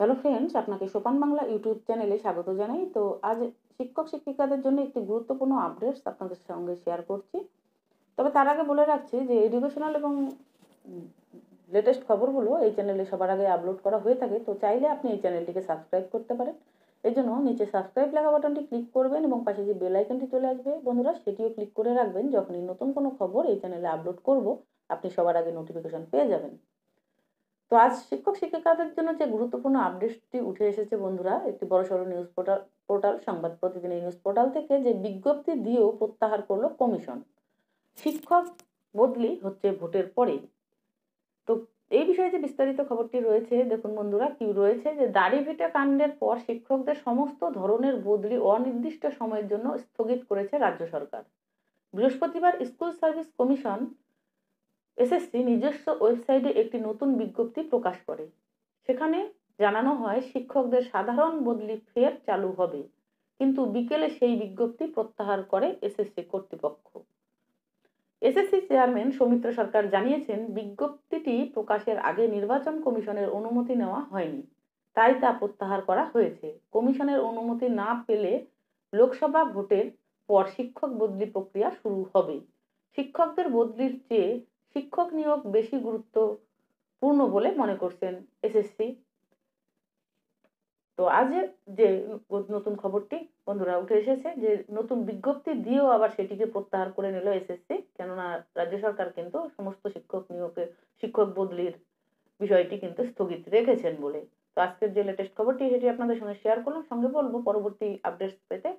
Hello friends আপনাকে সোপান Bangla YouTube চ্যানেলে স্বাগত জানাই। তো আজ শিক্ষক, শিক্ষিকাদের জন্য একটি গুরুত্বপূর্ণ আপডেটস আপনাদের সঙ্গে শেয়ার করছি। তবে তার আগে বলে রাখছি যে এডুকেশনাল এবং লেটেস্ট খবরগুলো এই চ্যানেলে সবার আগে আপলোড করা হয়ে থাকে, তো চাইলে আপনি এই চ্যানেলটিকে সাবস্ক্রাইব করতে পারেন। এই জন্য নিচে সাবস্ক্রাইব লেখা বাটনটি ক্লিক করবেন এবং পাশে যে বেল আইকনটি চলে আসবে, বন্ধুরা সেটিও ক্লিক করে রাখবেন। যখনই নতুন কোনো খবর এই চ্যানেলে আপলোড করব, আপনি সবার আগে নোটিফিকেশন পেয়ে যাবেন। তো আজ শিক্ষক শিক্ষিকাদের জন্য যে গুরুত্বপূর্ণ আপডেটটি উঠে এসেছে বন্ধুরা, একটি বড়সড় নিউজ পোর্টাল পোর্টাল সংবাদ প্রতিদিন এই নিউজ পোর্টাল থেকে যে বিজ্ঞপ্তি দিয়েও প্রত্যাহার করল কমিশন শিক্ষক বদলি হচ্ছে ভোটের পরেই। তো এই বিষয়ে যে বিস্তারিত খবরটি রয়েছে, দেখুন বন্ধুরা, কি রয়েছে যে দাড়ি ভিটা কাণ্ডের পর শিক্ষকদের সমস্ত ধরনের বদলি অনির্দিষ্ট সময়ের জন্য স্থগিত করেছে রাজ্য সরকার। বৃহস্পতিবার স্কুল সার্ভিস কমিশন এসএসসি নিজস্ব ওয়েবসাইটে একটি নতুন বিজ্ঞপ্তি প্রকাশ করে। সেখানে জানানো হয়, শিক্ষকদের সাধারণ বদলি ফের চালু হবে। কিন্তু বিকেলে সেই বিজ্ঞপ্তি প্রত্যাহার করে এসএসসি কর্তৃপক্ষ। এসএসসি চেয়ারম্যান সৌমিত্র সরকার জানিয়েছেন, বিজ্ঞপ্তিটি প্রকাশের আগে নির্বাচন কমিশনের অনুমতি নেওয়া হয়নি। তাই তা প্রত্যাহার করা হয়েছে। কমিশনের অনুমতি না পেলে লোকসভা ভোটের পর শিক্ষক বদলি প্রক্রিয়া শুরু হবে। শিক্ষকদের বদলির চেয়ে শিক্ষক নিয়োগ বেশি গুরুত্বপূর্ণ বলে মনে করছেন এসএসসি তো আজের যে নতুন খবরটি বন্ধুরা উঠে এসেছে যে নতুন বিজ্ঞপ্তি দিয়েও আবার সেটিকে প্রত্যাহার করে নিল এসএসসি কেননা রাজ্য সরকার কিন্তু সমস্ত শিক্ষক নিয়োগের শিক্ষক বদলির বিষয়টি কিন্তু স্থগিত রেখেছেন বলে। তো আজকের যে লেটেস্ট খবরটি, সেটি আপনাদের সঙ্গে শেয়ার করলাম। সঙ্গে বলব, পরবর্তী আপডেটস পেতে